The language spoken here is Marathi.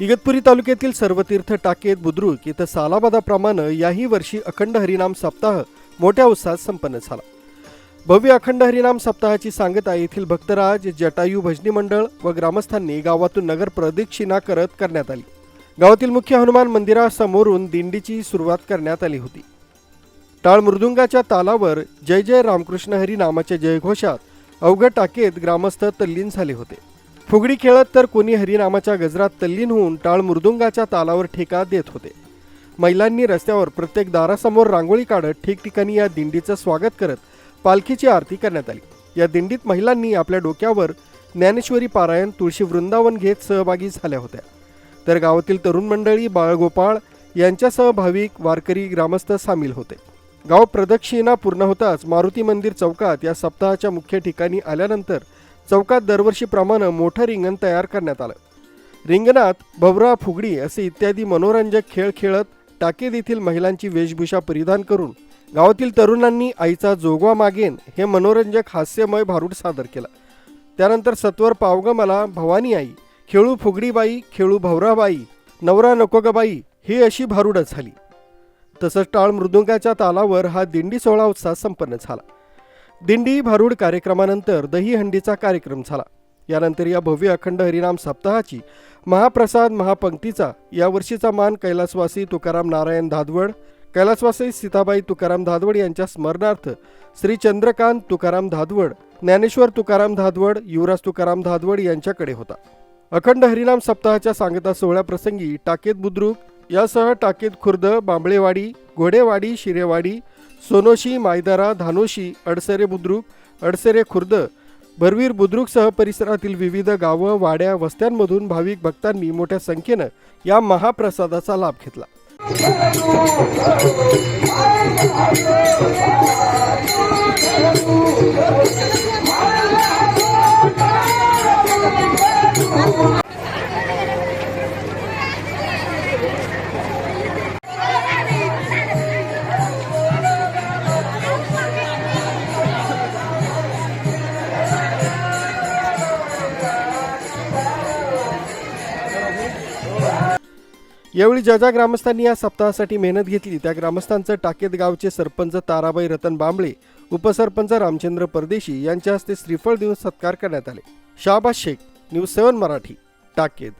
इगतपुरी तालुक्यातील सर्व तीर्थ टाकेत बुद्रुक. इथं सालाबादाप्रमाणे याही वर्षी अखंड हरिनाम सप्ताह मोठ्या उत्साहात संपन्न झाला. भव्य अखंड हरिनाम सप्ताहाची सांगता येथील भक्तराज जटायू भजनी मंडळ व ग्रामस्थांनी गावातून नगर प्रदक्षिणा करत करण्यात आली. गावातील मुख्य हनुमान मंदिरासमोरून दिंडीची सुरुवात करण्यात आली होती. टाळ मृदुंगाच्या तालावर जय जय रामकृष्ण हरी नामाच्या जयघोषात अवघड टाकेत ग्रामस्थ तल्लीन झाले होते. फुगडी खेळत तर कोणी हरिनामाच्या गजरात तल्लीन होऊन टाळ मृदुंगाच्या तालावर ठेका देत होते. महिलांनी रस्त्यावर प्रत्येक दारासमोर रांगोळी काढत ठिकठिकाणी या दिंडीचं स्वागत करत पालखीची आरती करण्यात आली. या दिंडीत महिलांनी आपल्या डोक्यावर ज्ञानेश्वरी पारायण तुळशी वृंदावन घेत सहभागी झाल्या होत्या. तर गावातील तरुण मंडळी बाळगोपाळ यांच्यासह भाविक वारकरी ग्रामस्थ सामील होते. गाव प्रदक्षिणा पूर्ण होताच मारुती मंदिर चौकात या सप्ताहाच्या मुख्य ठिकाणी आल्यानंतर चौकात दरवर्षीप्रमाणे मोठं रिंगण तयार करण्यात आलं. रिंगणात भवरा फुगडी असे इत्यादी मनोरंजक खेळ खेळत टाकेद येथील महिलांची वेशभूषा परिधान करून गावातील तरुणांनी आईचा जोगवा मागेन हे मनोरंजक हास्यमय भारूड सादर केलं. त्यानंतर सत्वर पावगमला भवानी आई खेळू फुगडीबाई खेळू भवराबाई नवरा नकोगबाई ही अशी भारूडच झाली. तसंच टाळ मृदुंगाच्या तालावर हा दिंडी सोहळा उत्साह संपन्न झाला. दिंडी भारूड कार्यक्रमानंतर दहीहंडीचा कार्यक्रम झाला. यानंतर या भव्य अखंड हरिनाम सप्ताहाची महाप्रसाद महापंक्तीचा यावर्षीचा मान कैलासवासी तुकाराम नारायण धादवड कैलासवासी सीताबाई तुकाराम धादवड यांच्या स्मरणार्थ श्री चंद्रकांत तुकाराम धादवड ज्ञानेश्वर तुकाराम धादवड युवराज तुकाराम धादवड यांच्याकडे होता. अखंड हरिनाम सप्ताहाच्या सांगता सोहळ्याप्रसंगी टाकेत बुद्रुक यासह टाकेत खुर्द बांबळेवाडी घोडेवाडी शिरेवाडी सोनोशी मायदारा धानोशी अडसरे बुद्रुक अडसरे खुर्द भरवीर बुद्रुकसह परिसरातील विविध गावं वाड्या वस्त्यांमधून भाविक भक्तांनी मोठ्या संख्येनं या महाप्रसादाचा लाभ घेतला. यावेळी ज्या ज्या ग्रामस्थांनी या सप्ताहासाठी मेहनत घेतली त्या ग्रामस्थांचं टाकेत गावचे सरपंच ताराबाई रतन बांबळे उपसरपंच रामचंद्र परदेशी यांच्या हस्ते श्रीफळ देऊन सत्कार करण्यात आले. Shahbaz Shaikh news seven Marathi टाकेत.